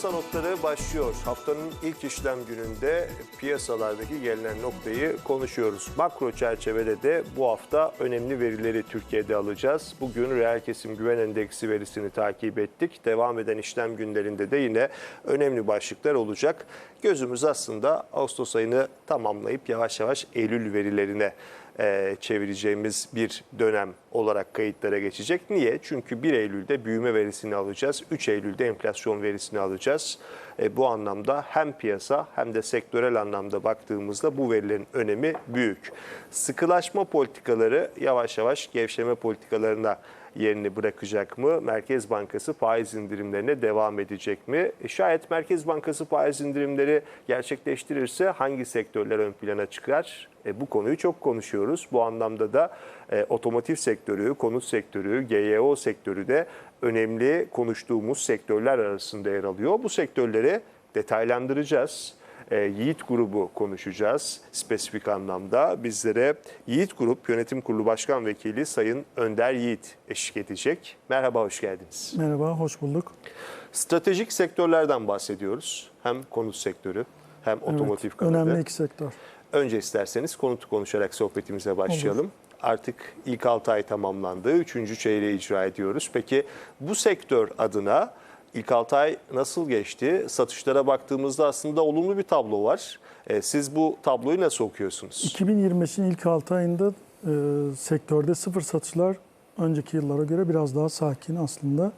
Piyasa notları başlıyor. Haftanın ilk işlem gününde piyasalardaki gelinen noktayı konuşuyoruz. Makro çerçevede de bu hafta önemli verileri Türkiye'de alacağız. Bugün reel kesim güven endeksi verisini takip ettik. Devam eden işlem günlerinde de yine önemli başlıklar olacak. Gözümüz aslında Ağustos ayını tamamlayıp yavaş yavaş Eylül verilerine e, çevireceğimiz bir dönem olarak kayıtlara geçecek. Niye? Çünkü 1 Eylül'de büyüme verisini alacağız. 3 Eylül'de enflasyon verisini alacağız. E, bu anlamda hem piyasa hem de sektörel anlamda baktığımızda bu verilerin önemi büyük. Sıkılaşma politikaları yavaş yavaş gevşeme politikalarına yerini bırakacak mı? Merkez Bankası faiz indirimlerine devam edecek mi? E, Şayet Merkez Bankası faiz indirimleri gerçekleştirirse hangi sektörler ön plana çıkar? E, bu konuyu çok konuşuyoruz. Bu anlamda da e, otomotiv sektörü, konut sektörü, GYO sektörü de önemli konuştuğumuz sektörler arasında yer alıyor. Bu sektörleri detaylandıracağız. E, Yiğit grubu konuşacağız spesifik anlamda. Bizlere Yiğit Grup Yönetim Kurulu Başkan Vekili Sayın Önder Yiğit eşlik edecek. Merhaba, hoş geldiniz. Merhaba, hoş bulduk. Stratejik sektörlerden bahsediyoruz. Hem konut sektörü hem otomotiv evet, kanadı. Önemli iki sektör. Önce isterseniz konutu konuşarak sohbetimize başlayalım. Artık ilk 6 ay tamamlandı. Üçüncü çeyreği icra ediyoruz. Peki bu sektör adına ilk 6 ay nasıl geçti? Satışlara baktığımızda aslında olumlu bir tablo var. E, Siz bu tabloyu nasıl okuyorsunuz? 2025'in ilk 6 ayında e, sektörde sıfır satışlar önceki yıllara göre biraz daha sakin aslında.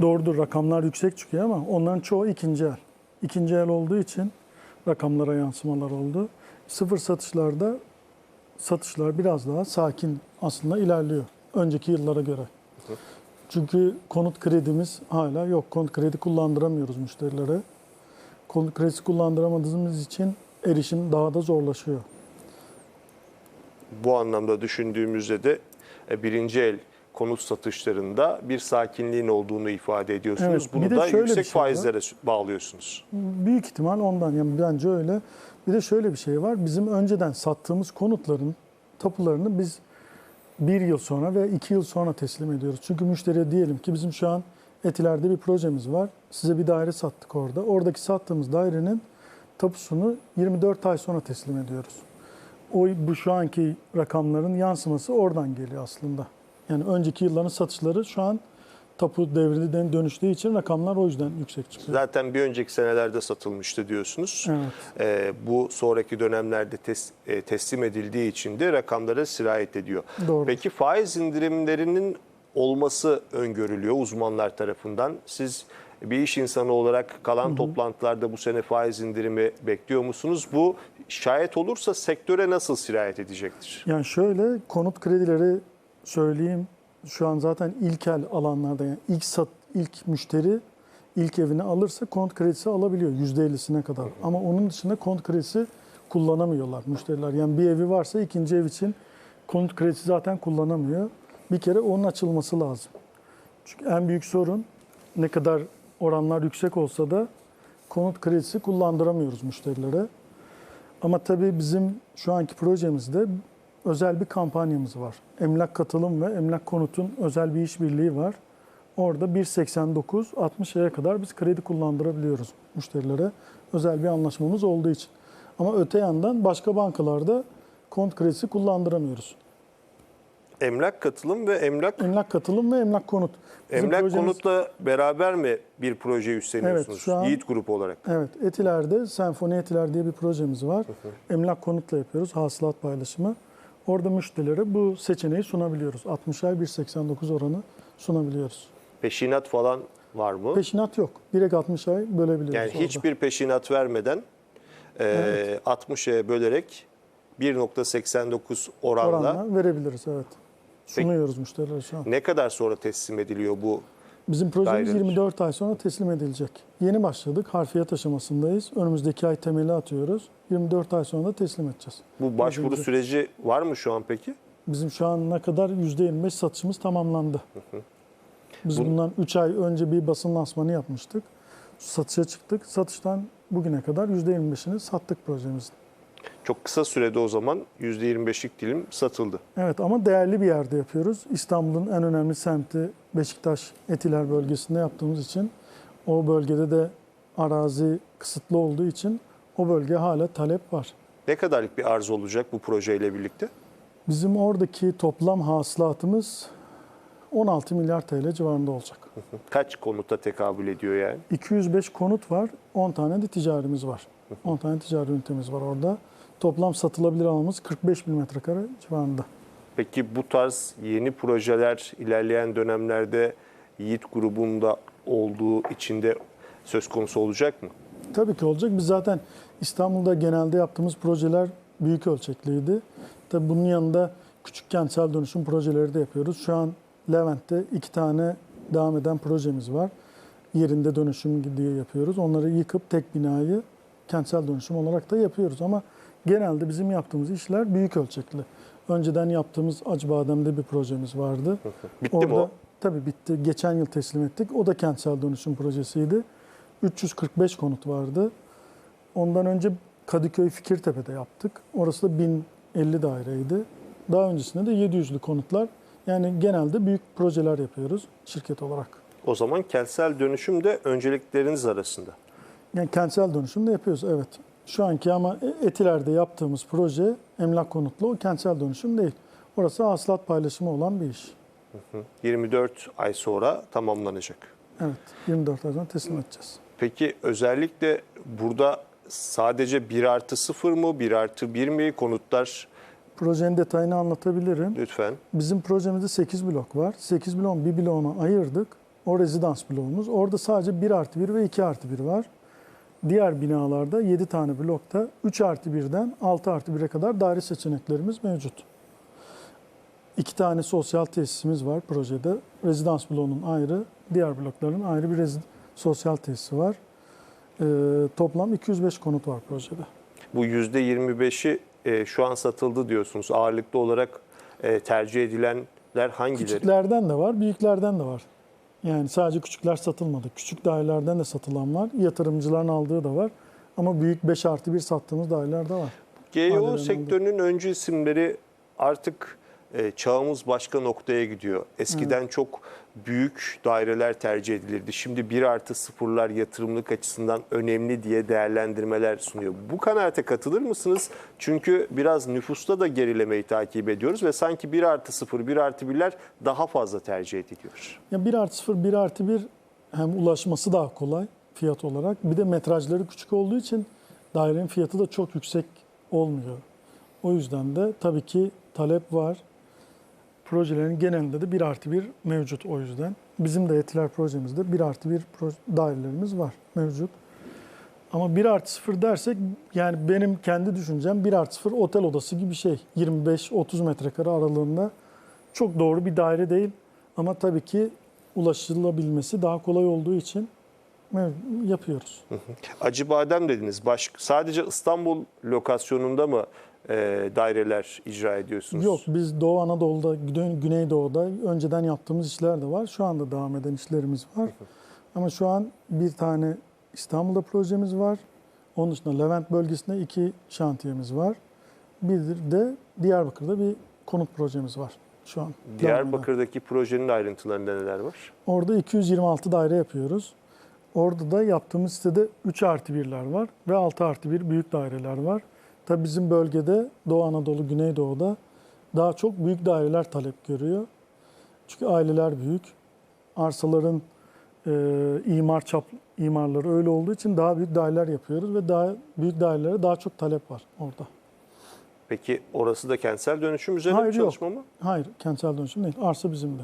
Doğrudur rakamlar yüksek çıkıyor ama onların çoğu ikinci el. İkinci el olduğu için rakamlara yansımalar oldu. Sıfır satışlarda satışlar biraz daha sakin aslında ilerliyor önceki yıllara göre. Çünkü konut kredimiz hala yok. Konut kredi kullandıramıyoruz müşterilere. Konut kredisi kullandıramadığımız için erişim daha da zorlaşıyor. Bu anlamda düşündüğümüzde de e, birinci el konut satışlarında bir sakinliğin olduğunu ifade ediyorsunuz. Evet, Bunu da yüksek şey var. faizlere bağlıyorsunuz. Büyük ihtimal ondan yani bence öyle. Bir de şöyle bir şey var. Bizim önceden sattığımız konutların tapularını biz bir yıl sonra ve iki yıl sonra teslim ediyoruz. Çünkü müşteriye diyelim ki bizim şu an Etiler'de bir projemiz var. Size bir daire sattık orada. Oradaki sattığımız dairenin tapusunu 24 ay sonra teslim ediyoruz. O bu şu anki rakamların yansıması oradan geliyor aslında. Yani önceki yılların satışları şu an tapu devrine dönüştüğü için rakamlar o yüzden yüksek çıkıyor. Zaten bir önceki senelerde satılmıştı diyorsunuz. Evet. Ee, bu sonraki dönemlerde tes- e, teslim edildiği için de rakamlara sirayet ediyor. Doğru. Peki faiz indirimlerinin olması öngörülüyor uzmanlar tarafından. Siz bir iş insanı olarak kalan toplantılarda bu sene faiz indirimi bekliyor musunuz? Bu şayet olursa sektöre nasıl sirayet edecektir? Yani şöyle konut kredileri söyleyeyim. Şu an zaten ilkel alanlarda yani ilk sat ilk müşteri ilk evini alırsa konut kredisi alabiliyor %50'sine kadar. Ama onun dışında konut kredisi kullanamıyorlar müşteriler. Yani bir evi varsa ikinci ev için konut kredisi zaten kullanamıyor. Bir kere onun açılması lazım. Çünkü en büyük sorun ne kadar oranlar yüksek olsa da konut kredisi kullandıramıyoruz müşterilere. Ama tabii bizim şu anki projemizde özel bir kampanyamız var. Emlak Katılım ve Emlak Konut'un özel bir işbirliği var. Orada 1.89 60 aya kadar biz kredi kullandırabiliyoruz müşterilere. Özel bir anlaşmamız olduğu için. Ama öte yandan başka bankalarda konut kredisi kullandıramıyoruz. Emlak katılım ve emlak Emlak Katılım ve Emlak Konut. Bizim emlak projemiz- konutla beraber mi bir proje üstleniyorsunuz? Evet, şu an- Yiğit Grup olarak. Evet, Etiler'de Senfoni Etiler diye bir projemiz var. Emlak konutla yapıyoruz, hasılat paylaşımı. Orada müşterilere bu seçeneği sunabiliyoruz. 60 ay 1.89 oranı sunabiliyoruz. Peşinat falan var mı? Peşinat yok. Direkt 60 ay bölebiliyoruz. Yani orada. hiçbir peşinat vermeden e, 60'a bölerek 1.89 oranla oranla verebiliriz evet. Sunuyoruz müşterilere şu an. ne kadar sonra teslim ediliyor bu? Bizim projemiz Daireniz. 24 ay sonra teslim edilecek. Yeni başladık. Harfiyat aşamasındayız. Önümüzdeki ay temeli atıyoruz. 24 ay sonra da teslim edeceğiz. Bu başvuru Projemizi- süreci var mı şu an peki? Bizim şu ana kadar %25 satışımız tamamlandı. Biz Bu- bundan 3 ay önce bir basın lansmanı yapmıştık. Satışa çıktık. Satıştan bugüne kadar %25'ini sattık projemizin. Çok kısa sürede o zaman %25'lik dilim satıldı. Evet ama değerli bir yerde yapıyoruz. İstanbul'un en önemli semti Beşiktaş Etiler bölgesinde yaptığımız için o bölgede de arazi kısıtlı olduğu için o bölge hala talep var. Ne kadarlık bir arz olacak bu projeyle birlikte? Bizim oradaki toplam hasılatımız 16 milyar TL civarında olacak. Kaç konuta tekabül ediyor yani? 205 konut var, 10 tane de ticarimiz var. 10 tane ticari ünitemiz var orada. Toplam satılabilir alanımız 45 bin metrekare civarında. Peki bu tarz yeni projeler ilerleyen dönemlerde Yiğit grubunda olduğu içinde söz konusu olacak mı? Tabii ki olacak. Biz zaten İstanbul'da genelde yaptığımız projeler büyük ölçekliydi. Tabii bunun yanında küçük kentsel dönüşüm projeleri de yapıyoruz. Şu an Levent'te iki tane devam eden projemiz var. Yerinde dönüşüm diye yapıyoruz. Onları yıkıp tek binayı kentsel dönüşüm olarak da yapıyoruz. Ama genelde bizim yaptığımız işler büyük ölçekli. Önceden yaptığımız Acıbadem'de bir projemiz vardı. Bitti Orada, mi o? Tabii bitti. Geçen yıl teslim ettik. O da kentsel dönüşüm projesiydi. 345 konut vardı. Ondan önce Kadıköy Fikirtepe'de yaptık. Orası da 1050 daireydi. Daha öncesinde de 700'lü konutlar. Yani genelde büyük projeler yapıyoruz şirket olarak. O zaman kentsel dönüşüm de öncelikleriniz arasında. Yani kentsel dönüşüm de yapıyoruz evet. Şu anki ama Etiler'de yaptığımız proje emlak konutlu kentsel dönüşüm değil. Orası hasılat paylaşımı olan bir iş. 24 ay sonra tamamlanacak. Evet 24 ay sonra teslim edeceğiz. Peki özellikle burada sadece 1 artı 0 mı, 1 artı 1 mi konutlar Projenin detayını anlatabilirim. lütfen? Bizim projemizde 8 blok var. 8 bloğun bir bloğuna ayırdık. O rezidans bloğumuz. Orada sadece 1 artı 1 ve 2 artı 1 var. Diğer binalarda 7 tane blokta 3 artı 1'den 6 artı 1'e kadar daire seçeneklerimiz mevcut. İki tane sosyal tesisimiz var projede. Rezidans bloğunun ayrı, diğer blokların ayrı bir sosyal tesisi var. Ee, toplam 205 konut var projede. Bu %25'i e, şu an satıldı diyorsunuz. Ağırlıklı olarak e, tercih edilenler hangileri? Küçüklerden de var, büyüklerden de var. Yani sadece küçükler satılmadı. Küçük dairelerden de satılan var. Yatırımcıların aldığı da var. Ama büyük 5 artı 1 sattığımız daireler de var. Ailelerin sektörünün öncü isimleri artık e, çağımız başka noktaya gidiyor. Eskiden çok büyük daireler tercih edilirdi. Şimdi 1 artı sıfırlar yatırımlık açısından önemli diye değerlendirmeler sunuyor. Bu kanaate katılır mısınız? Çünkü biraz nüfusta da gerilemeyi takip ediyoruz ve sanki 1 artı 0, 1 artı 1'ler daha fazla tercih ediliyor. Ya 1 artı 0, 1 artı 1 hem ulaşması daha kolay fiyat olarak. Bir de metrajları küçük olduğu için dairenin fiyatı da çok yüksek olmuyor. O yüzden de tabii ki talep var. Projelerin genelinde de 1 artı 1 mevcut o yüzden. Bizim de Etiler projemizde 1 artı 1 pro- dairelerimiz var mevcut. Ama 1 artı 0 dersek yani benim kendi düşüncem 1 artı 0 otel odası gibi bir şey. 25-30 metrekare aralığında çok doğru bir daire değil. Ama tabii ki ulaşılabilmesi daha kolay olduğu için yapıyoruz. Acıbadem dediniz. Baş, sadece İstanbul lokasyonunda mı e, daireler icra ediyorsunuz? Yok biz Doğu Anadolu'da, Güney- Güneydoğu'da önceden yaptığımız işler de var. Şu anda devam eden işlerimiz var. Ama şu an bir tane İstanbul'da projemiz var. Onun dışında Levent bölgesinde iki şantiyemiz var. Bir de Diyarbakır'da bir konut projemiz var şu an. Diyarbakır'daki projenin ayrıntılarında neler var? Orada 226 daire yapıyoruz. Orada da yaptığımız sitede 3 artı 1'ler var ve 6 artı 1 büyük daireler var. Tabii bizim bölgede Doğu Anadolu, Güneydoğu'da daha çok büyük daireler talep görüyor. Çünkü aileler büyük. Arsaların e, imar çap imarları öyle olduğu için daha büyük daireler yapıyoruz ve daha büyük dairelere daha çok talep var orada. Peki orası da kentsel dönüşüm üzerine Hayır, bir yok. çalışma mı? Hayır, kentsel dönüşüm değil. Arsa bizim de.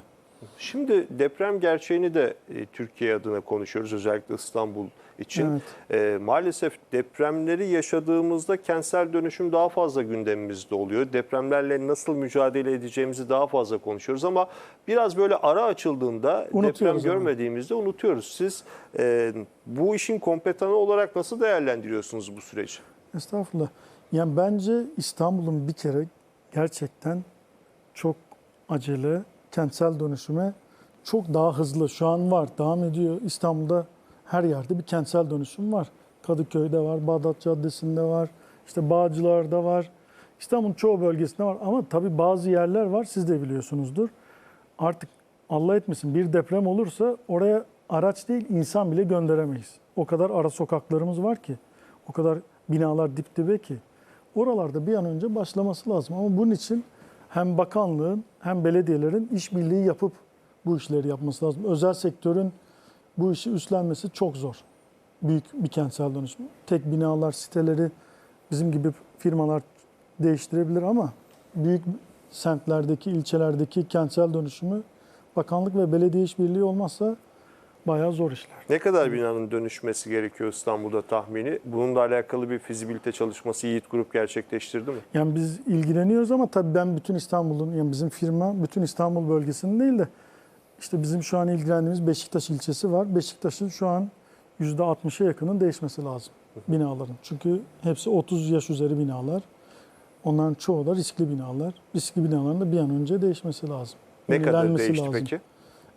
Şimdi deprem gerçeğini de e, Türkiye adına konuşuyoruz. Özellikle İstanbul için. Evet. E, maalesef depremleri yaşadığımızda kentsel dönüşüm daha fazla gündemimizde oluyor. Depremlerle nasıl mücadele edeceğimizi daha fazla konuşuyoruz ama biraz böyle ara açıldığında deprem Unutuyoruz ama. görmediğimizde unutuyoruz. Siz e, bu işin kompetanı olarak nasıl değerlendiriyorsunuz bu süreci? Estağfurullah. Yani bence İstanbul'un bir kere gerçekten çok acele kentsel dönüşüme çok daha hızlı şu an var, devam ediyor. İstanbul'da her yerde bir kentsel dönüşüm var. Kadıköy'de var, Bağdat Caddesi'nde var, işte Bağcılar'da var. İstanbul'un çoğu bölgesinde var ama tabii bazı yerler var siz de biliyorsunuzdur. Artık Allah etmesin bir deprem olursa oraya araç değil insan bile gönderemeyiz. O kadar ara sokaklarımız var ki, o kadar binalar dip dibe ki. Oralarda bir an önce başlaması lazım. Ama bunun için hem bakanlığın hem belediyelerin işbirliği yapıp bu işleri yapması lazım. Özel sektörün bu işi üstlenmesi çok zor. Büyük bir kentsel dönüşüm. Tek binalar, siteleri bizim gibi firmalar değiştirebilir ama büyük semtlerdeki, ilçelerdeki kentsel dönüşümü bakanlık ve belediye işbirliği olmazsa bayağı zor işler. Ne kadar binanın dönüşmesi gerekiyor İstanbul'da tahmini? Bununla alakalı bir fizibilite çalışması Yiğit Grup gerçekleştirdi mi? Yani biz ilgileniyoruz ama tabii ben bütün İstanbul'un, yani bizim firma bütün İstanbul bölgesinin değil de işte bizim şu an ilgilendiğimiz Beşiktaş ilçesi var. Beşiktaş'ın şu an %60'a yakının değişmesi lazım binaların. Çünkü hepsi 30 yaş üzeri binalar. Onların çoğu da riskli binalar. Riskli binaların da bir an önce değişmesi lazım. Ne kadar değişti lazım. peki?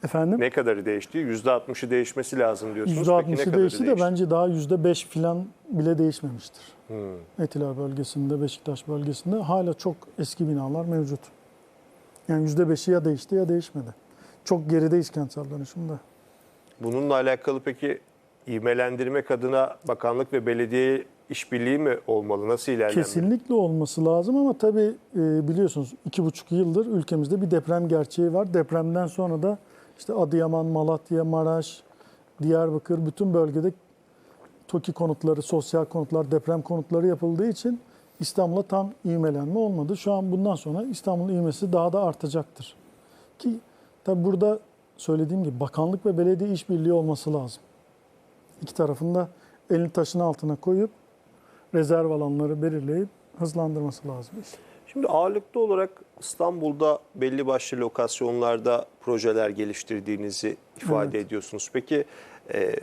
Efendim? Ne kadarı değişti? %60'ı değişmesi lazım diyorsunuz. Peki ne %60'ı değişti de bence daha %5 falan bile değişmemiştir. Hmm. Etiler bölgesinde, Beşiktaş bölgesinde hala çok eski binalar mevcut. Yani %5'i ya değişti ya değişmedi. Çok gerideyiz kentsel dönüşümde. Bununla alakalı peki ivmelendirmek adına bakanlık ve belediye işbirliği mi olmalı? Nasıl ilerlenmeli? Kesinlikle olması lazım ama tabii e, biliyorsunuz iki buçuk yıldır ülkemizde bir deprem gerçeği var. Depremden sonra da işte Adıyaman, Malatya, Maraş, Diyarbakır bütün bölgede TOKİ konutları, sosyal konutlar, deprem konutları yapıldığı için İstanbul'a tam ivmelenme olmadı. Şu an bundan sonra İstanbul'un ivmesi daha da artacaktır. Ki tabii burada söylediğim gibi bakanlık ve belediye işbirliği olması lazım. İki tarafında elini taşın altına koyup rezerv alanları belirleyip hızlandırması lazım. iş. Şimdi ağırlıklı olarak İstanbul'da belli başlı lokasyonlarda projeler geliştirdiğinizi ifade ediyorsunuz. Peki e,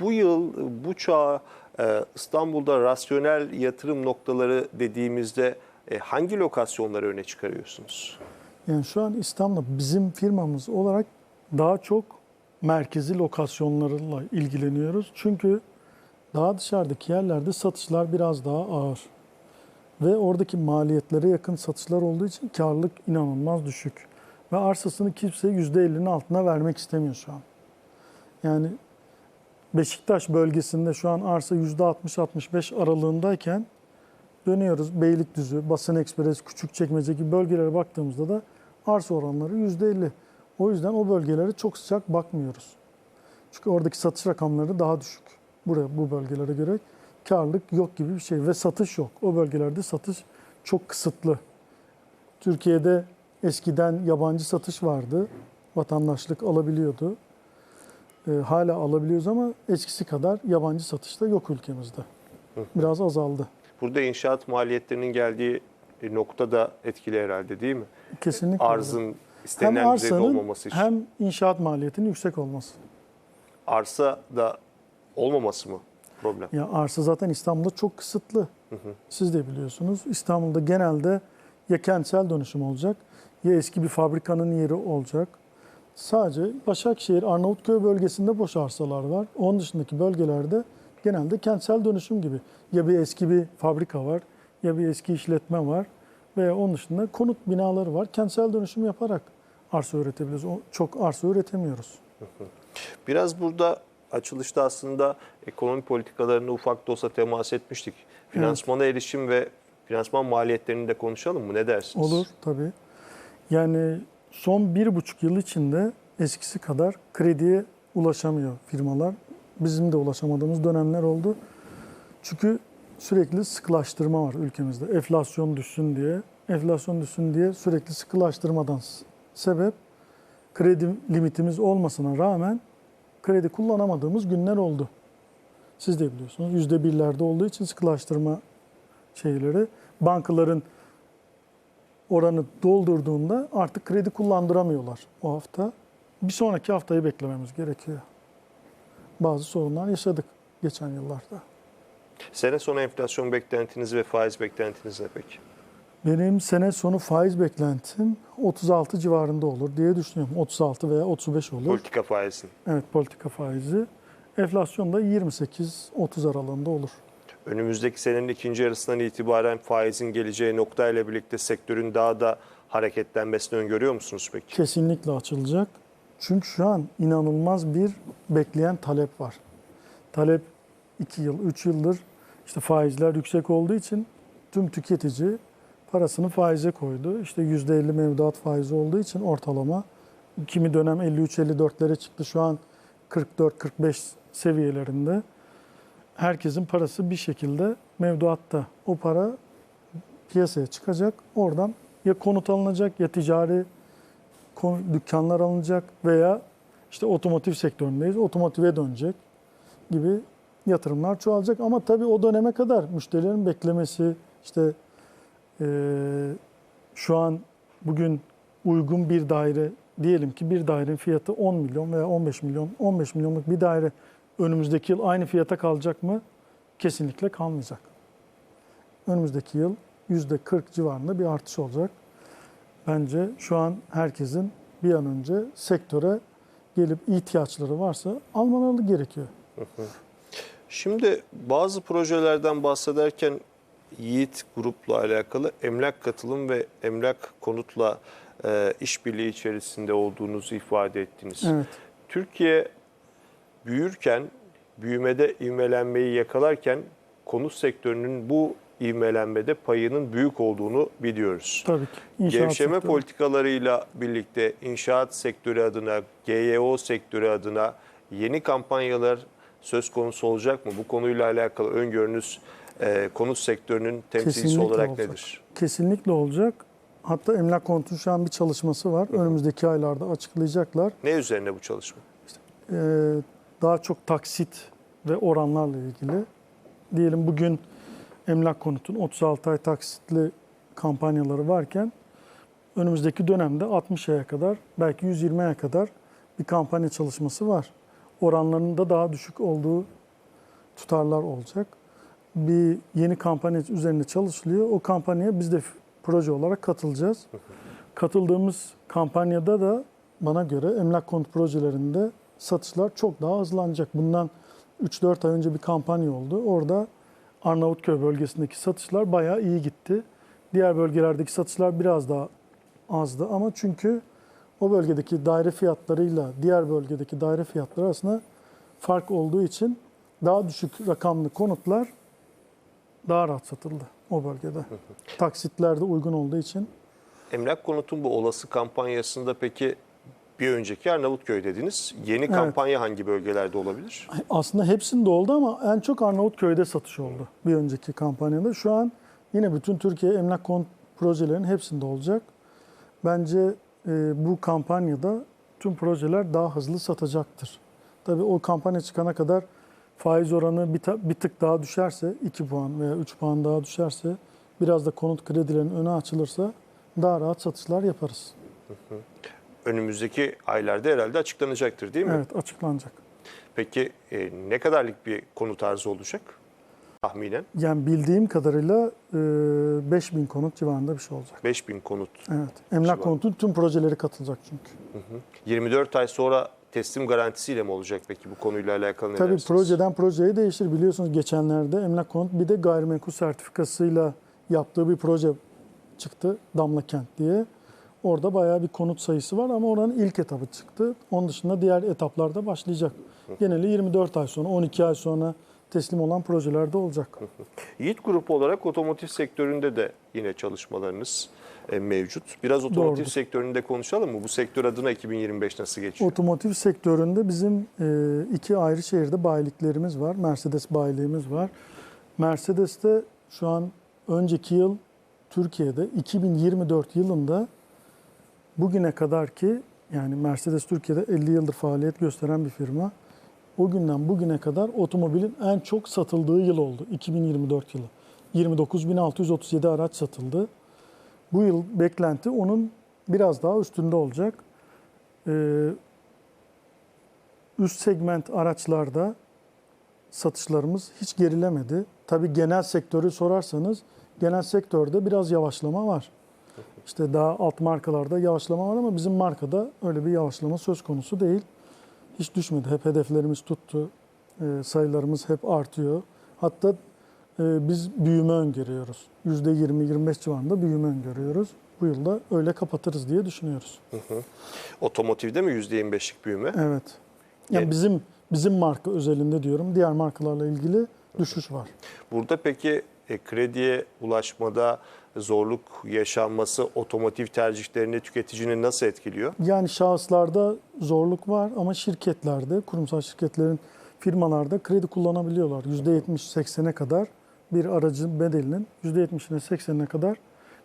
bu yıl, bu çağ e, İstanbul'da rasyonel yatırım noktaları dediğimizde e, hangi lokasyonları öne çıkarıyorsunuz? Yani şu an İstanbul'da bizim firmamız olarak daha çok merkezi lokasyonlarla ilgileniyoruz. Çünkü daha dışarıdaki yerlerde satışlar biraz daha ağır. Ve oradaki maliyetlere yakın satışlar olduğu için karlılık inanılmaz düşük. Ve arsasını kimse %50'nin altına vermek istemiyor şu an. Yani Beşiktaş bölgesinde şu an arsa %60-65 aralığındayken dönüyoruz Beylikdüzü, Basın Ekspres, Küçükçekmece gibi bölgelere baktığımızda da arsa oranları %50. O yüzden o bölgelere çok sıcak bakmıyoruz. Çünkü oradaki satış rakamları daha düşük. Buraya bu bölgelere göre karlılık yok gibi bir şey ve satış yok. O bölgelerde satış çok kısıtlı. Türkiye'de eskiden yabancı satış vardı. Vatandaşlık alabiliyordu. Ee, hala alabiliyoruz ama eskisi kadar yabancı satış da yok ülkemizde. Biraz azaldı. Burada inşaat maliyetlerinin geldiği nokta da etkili herhalde değil mi? Kesinlikle. Arzın hem istenilen düzeyde arsanın olmaması için. hem inşaat maliyetinin yüksek olması. Arsa da olmaması mı problem? Ya arsa zaten İstanbul'da çok kısıtlı. Siz de biliyorsunuz. İstanbul'da genelde ya kentsel dönüşüm olacak ya eski bir fabrikanın yeri olacak. Sadece Başakşehir, Arnavutköy bölgesinde boş arsalar var. Onun dışındaki bölgelerde genelde kentsel dönüşüm gibi. Ya bir eski bir fabrika var ya bir eski işletme var veya onun dışında konut binaları var. Kentsel dönüşüm yaparak arsa üretebiliriz. Çok arsa üretemiyoruz. Biraz burada açılışta aslında ekonomi politikalarına ufak da olsa temas etmiştik. Finansmana erişim ve finansman maliyetlerini de konuşalım mı? Ne dersiniz? Olur tabii. Yani son bir buçuk yıl içinde eskisi kadar krediye ulaşamıyor firmalar. Bizim de ulaşamadığımız dönemler oldu. Çünkü sürekli sıkılaştırma var ülkemizde. Enflasyon düşsün diye, enflasyon düşsün diye sürekli sıkılaştırmadan sebep kredi limitimiz olmasına rağmen kredi kullanamadığımız günler oldu. Siz de biliyorsunuz yüzde birlerde olduğu için sıkılaştırma şeyleri bankaların oranı doldurduğunda artık kredi kullandıramıyorlar o hafta. Bir sonraki haftayı beklememiz gerekiyor. Bazı sorunlar yaşadık geçen yıllarda. Sene sonu enflasyon beklentiniz ve faiz beklentiniz ne peki? Benim sene sonu faiz beklentim 36 civarında olur diye düşünüyorum. 36 veya 35 olur. Politika faizin. Evet politika faizi. Enflasyon da 28-30 aralığında olur. Önümüzdeki senenin ikinci yarısından itibaren faizin geleceği noktayla birlikte sektörün daha da hareketlenmesini öngörüyor musunuz peki? Kesinlikle açılacak. Çünkü şu an inanılmaz bir bekleyen talep var. Talep 2 yıl, 3 yıldır işte faizler yüksek olduğu için tüm tüketici parasını faize koydu. İşte %50 mevduat faizi olduğu için ortalama kimi dönem 53-54'lere çıktı. Şu an 44-45 seviyelerinde. Herkesin parası bir şekilde mevduatta. O para piyasaya çıkacak. Oradan ya konut alınacak ya ticari dükkanlar alınacak veya işte otomotiv sektöründeyiz. Otomotive dönecek gibi yatırımlar çoğalacak. Ama tabii o döneme kadar müşterilerin beklemesi işte şu an bugün uygun bir daire diyelim ki bir dairenin fiyatı 10 milyon veya 15 milyon 15 milyonluk bir daire önümüzdeki yıl aynı fiyata kalacak mı? Kesinlikle kalmayacak. Önümüzdeki yıl %40 civarında bir artış olacak. Bence şu an herkesin bir an önce sektöre gelip ihtiyaçları varsa almaları gerekiyor. Şimdi bazı projelerden bahsederken Yiğit Grup'la alakalı emlak katılım ve emlak konutla e, işbirliği içerisinde olduğunuzu ifade ettiniz. Evet. Türkiye büyürken, büyümede ivmelenmeyi yakalarken konut sektörünün bu ivmelenmede payının büyük olduğunu biliyoruz. Tabii ki. İnşaat Gevşeme sektörü. politikalarıyla birlikte inşaat sektörü adına, GYO sektörü adına yeni kampanyalar söz konusu olacak mı? Bu konuyla alakalı öngörünüz e, konut sektörünün temsilcisi Kesinlikle olarak olacak. nedir? Kesinlikle olacak. Hatta Emlak Konut'un şu an bir çalışması var. Önümüzdeki aylarda açıklayacaklar. Ne üzerine bu çalışma? Ee, daha çok taksit ve oranlarla ilgili. Diyelim bugün Emlak Konut'un 36 ay taksitli kampanyaları varken önümüzdeki dönemde 60 aya kadar belki 120 aya kadar bir kampanya çalışması var. Oranlarının da daha düşük olduğu tutarlar olacak. Bir yeni kampanya üzerinde çalışılıyor. O kampanyaya biz de proje olarak katılacağız. Katıldığımız kampanyada da bana göre emlak konut projelerinde satışlar çok daha hızlanacak. Bundan 3-4 ay önce bir kampanya oldu. Orada Arnavutköy bölgesindeki satışlar bayağı iyi gitti. Diğer bölgelerdeki satışlar biraz daha azdı ama çünkü o bölgedeki daire fiyatlarıyla diğer bölgedeki daire fiyatları arasında fark olduğu için daha düşük rakamlı konutlar daha rahat satıldı o bölgede. Taksitler de uygun olduğu için Emlak konutun bu olası kampanyasında peki bir önceki Arnavutköy dediniz. Yeni Evet. kampanya hangi bölgelerde olabilir? aslında hepsinde oldu ama en çok Arnavutköy'de satış oldu bir önceki kampanyada. Şu an yine bütün Türkiye emlak konut projelerinin hepsinde olacak. Bence e, bu kampanyada tüm projeler daha hızlı satacaktır. Tabii o kampanya çıkana kadar faiz oranı bir, bir tık daha düşerse, 2 puan veya 3 puan daha düşerse, biraz da konut kredilerinin önü açılırsa daha rahat satışlar yaparız. Önümüzdeki aylarda herhalde açıklanacaktır değil mi? Evet, açıklanacak. Peki e, ne kadarlık bir konut tarzı olacak tahminen? Yani bildiğim kadarıyla e, 5000 konut civarında bir şey olacak. 5000 konut. Evet. Emlak konutun tüm projeleri katılacak çünkü. 24 ay sonra teslim garantisiyle mi olacak peki bu konuyla alakalı ne Tabii dersiniz? projeden projeye değişir. Biliyorsunuz geçenlerde emlak konut bir de gayrimenkul sertifikasıyla yaptığı bir proje çıktı. Damla Kent diye. Orada bayağı bir konut sayısı var ama oranın ilk etabı çıktı. Onun dışında diğer etaplarda başlayacak. Geneli 24 ay sonra, 12 ay sonra teslim olan projelerde olacak. Yiğit Grup olarak otomotiv sektöründe de yine çalışmalarınız mevcut. Biraz otomotiv Doğrudur. sektöründe konuşalım mı? Bu sektör adına 2025 nasıl geçiyor? Otomotiv sektöründe bizim e, iki ayrı şehirde bayiliklerimiz var. Mercedes bayiliğimiz var. Mercedes'te şu an önceki yıl Türkiye'de 2024 yılında bugüne kadar ki yani Mercedes Türkiye'de 50 yıldır faaliyet gösteren bir firma. O günden bugüne kadar otomobilin en çok satıldığı yıl oldu 2024 yılı. 29.637 araç satıldı. Bu yıl beklenti onun biraz daha üstünde olacak. Ee, üst segment araçlarda satışlarımız hiç gerilemedi. Tabii genel sektörü sorarsanız genel sektörde biraz yavaşlama var. İşte daha alt markalarda yavaşlama var ama bizim markada öyle bir yavaşlama söz konusu değil. Hiç düşmedi. Hep hedeflerimiz tuttu. Ee, sayılarımız hep artıyor. Hatta e, biz büyüme öngörüyoruz. %20-25 civarında büyüme öngörüyoruz. Bu yılda öyle kapatırız diye düşünüyoruz. Otomotivde mi %25'lik büyüme? Evet. Yani Evet. bizim bizim marka özelinde diyorum. Diğer markalarla ilgili düşüş var. Burada peki e, krediye ulaşmada zorluk yaşanması otomotiv tercihlerini tüketicinin nasıl etkiliyor? Yani şahıslarda zorluk var ama şirketlerde, kurumsal şirketlerin firmalarda kredi kullanabiliyorlar. %70-80'e kadar bir aracın bedelinin %70'ine 80'ine kadar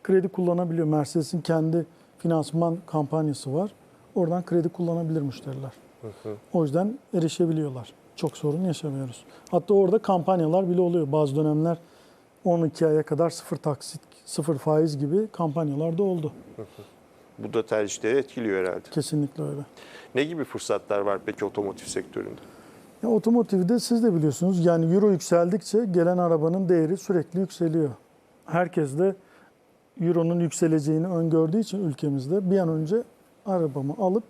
kredi kullanabiliyor. Mercedes'in kendi finansman kampanyası var. Oradan kredi kullanabilir müşteriler. O yüzden erişebiliyorlar. Çok sorun yaşamıyoruz. Hatta orada kampanyalar bile oluyor. Bazı dönemler 12 aya kadar sıfır taksit, sıfır faiz gibi kampanyalar da oldu. Bu da tercihleri etkiliyor herhalde. Kesinlikle öyle. Ne gibi fırsatlar var peki otomotiv sektöründe? Ya otomotivde siz de biliyorsunuz yani euro yükseldikçe gelen arabanın değeri sürekli yükseliyor. Herkes de euronun yükseleceğini öngördüğü için ülkemizde bir an önce arabamı alıp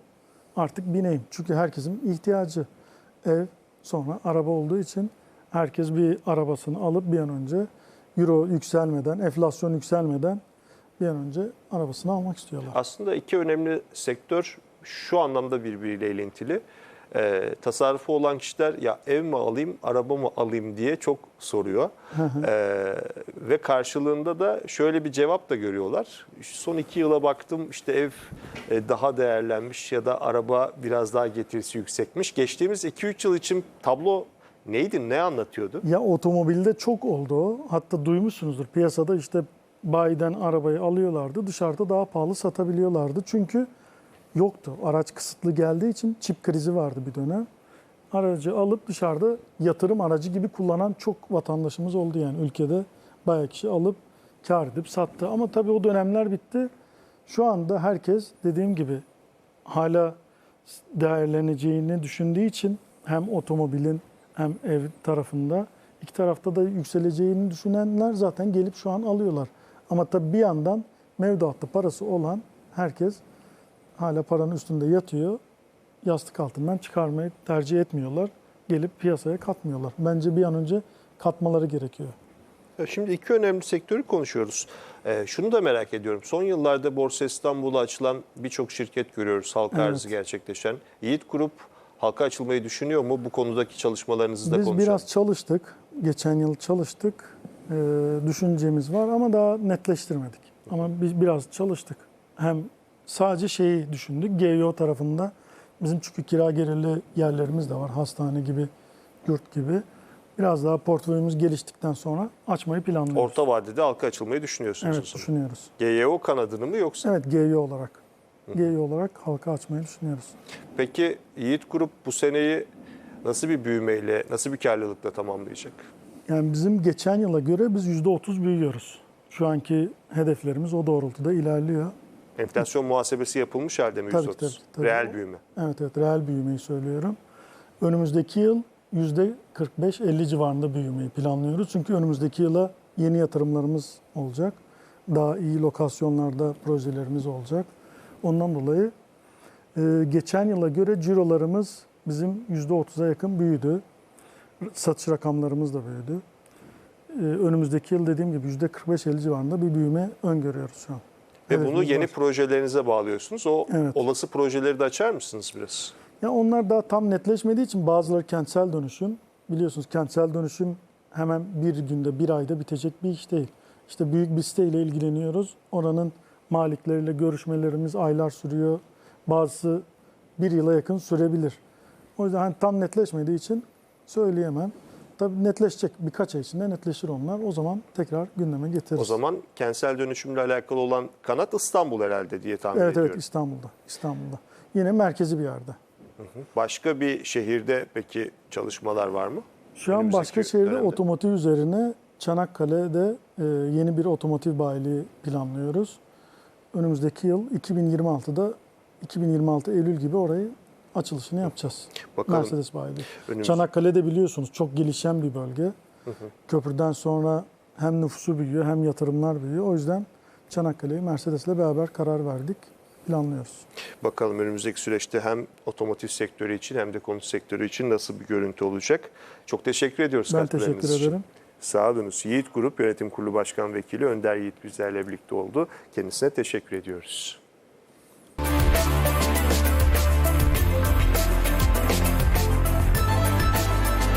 artık bineyim. Çünkü herkesin ihtiyacı ev sonra araba olduğu için herkes bir arabasını alıp bir an önce euro yükselmeden, enflasyon yükselmeden bir an önce arabasını almak istiyorlar. Aslında iki önemli sektör şu anlamda birbiriyle ilintili. Ee, tasarrufu olan kişiler ya ev mi alayım, araba mı alayım diye çok soruyor. Ee, ve karşılığında da şöyle bir cevap da görüyorlar. Son iki yıla baktım işte ev e, daha değerlenmiş ya da araba biraz daha getirisi yüksekmiş. Geçtiğimiz 2-3 yıl için tablo neydi, ne anlatıyordu? Ya otomobilde çok oldu. Hatta duymuşsunuzdur piyasada işte bayiden arabayı alıyorlardı. Dışarıda daha pahalı satabiliyorlardı. Çünkü yoktu. Araç kısıtlı geldiği için çip krizi vardı bir dönem. Aracı alıp dışarıda yatırım aracı gibi kullanan çok vatandaşımız oldu yani ülkede. Bayağı kişi alıp kar edip sattı. Ama tabii o dönemler bitti. Şu anda herkes dediğim gibi hala değerleneceğini düşündüğü için hem otomobilin hem ev tarafında iki tarafta da yükseleceğini düşünenler zaten gelip şu an alıyorlar. Ama tabii bir yandan mevduatta parası olan herkes hala paranın üstünde yatıyor. Yastık altından çıkarmayı tercih etmiyorlar. Gelip piyasaya katmıyorlar. Bence bir an önce katmaları gerekiyor. Şimdi iki önemli sektörü konuşuyoruz. Ee, şunu da merak ediyorum. Son yıllarda Borsa İstanbul'a açılan birçok şirket görüyoruz. Halka Evet. arzı gerçekleşen. Yiğit Grup halka açılmayı düşünüyor mu? Bu konudaki çalışmalarınızı da Biz konuşalım. biraz çalıştık. Geçen yıl çalıştık. Ee, düşüncemiz var ama daha netleştirmedik. Ama biz biraz çalıştık. Hem sadece şeyi düşündük. GYO tarafında bizim çünkü kira gelirli yerlerimiz de var. Hastane gibi, yurt gibi. Biraz daha portföyümüz geliştikten sonra açmayı planlıyoruz. Orta vadede halka açılmayı düşünüyorsunuz evet o zaman. düşünüyoruz. GYO kanadını mı yoksa? Evet GYO olarak. GYO olarak halka açmayı düşünüyoruz. Peki Yiğit Grup bu seneyi nasıl bir büyümeyle, nasıl bir karlılıkla tamamlayacak? Yani bizim geçen yıla göre biz %30 büyüyoruz. Şu anki hedeflerimiz o doğrultuda ilerliyor. Enflasyon muhasebesi yapılmış halde mi Tabii, %30? tabii, tabii. Reel büyüme. Evet evet reel büyümeyi söylüyorum. Önümüzdeki yıl %45-50 civarında büyümeyi planlıyoruz. Çünkü önümüzdeki yıla yeni yatırımlarımız olacak. Daha iyi lokasyonlarda projelerimiz olacak. Ondan dolayı e, geçen yıla göre cirolarımız bizim %30'a yakın büyüdü. Satış rakamlarımız da büyüdü. E, önümüzdeki yıl dediğim gibi %45-50 civarında bir büyüme öngörüyoruz şu an. Ve bunu yeni var. projelerinize bağlıyorsunuz. O Evet. olası projeleri de açar mısınız biraz? Ya onlar daha tam netleşmediği için bazıları kentsel dönüşüm. Biliyorsunuz kentsel dönüşüm hemen bir günde, bir ayda bitecek bir iş değil. İşte büyük bir siteyle ilgileniyoruz. Oranın malikleriyle görüşmelerimiz aylar sürüyor. Bazısı bir yıla yakın sürebilir. O yüzden hani tam netleşmediği için söyleyemem. Tabii netleşecek birkaç ay içinde netleşir onlar. O zaman tekrar gündeme getiririz. O zaman kentsel dönüşümle alakalı olan kanat İstanbul herhalde diye tahmin evet ediyorum. evet İstanbul'da. İstanbul'da. Yine merkezi bir yerde. Başka bir şehirde peki çalışmalar var mı? Şu an Önümüzdeki başka şehirde dönemde. otomotiv üzerine Çanakkale'de e, yeni bir otomotiv bayiliği planlıyoruz. Önümüzdeki yıl 2026'da 2026 Eylül gibi orayı açılışını yapacağız. Bakalım Mercedes bayiliği. önümüz- Çanakkale'de biliyorsunuz çok gelişen bir bölge. Köprüden sonra hem nüfusu büyüyor hem yatırımlar büyüyor. O yüzden Çanakkale'yi Mercedes'le beraber karar verdik. Planlıyoruz. Bakalım önümüzdeki süreçte hem otomotiv sektörü için hem de konut sektörü için nasıl bir görüntü olacak. Çok teşekkür ediyoruz Ben teşekkür için. ederim. Sağ olunuz. Yiğit Grup Yönetim Kurulu Başkan Vekili Önder Yiğit bizlerle birlikte oldu. Kendisine teşekkür ediyoruz.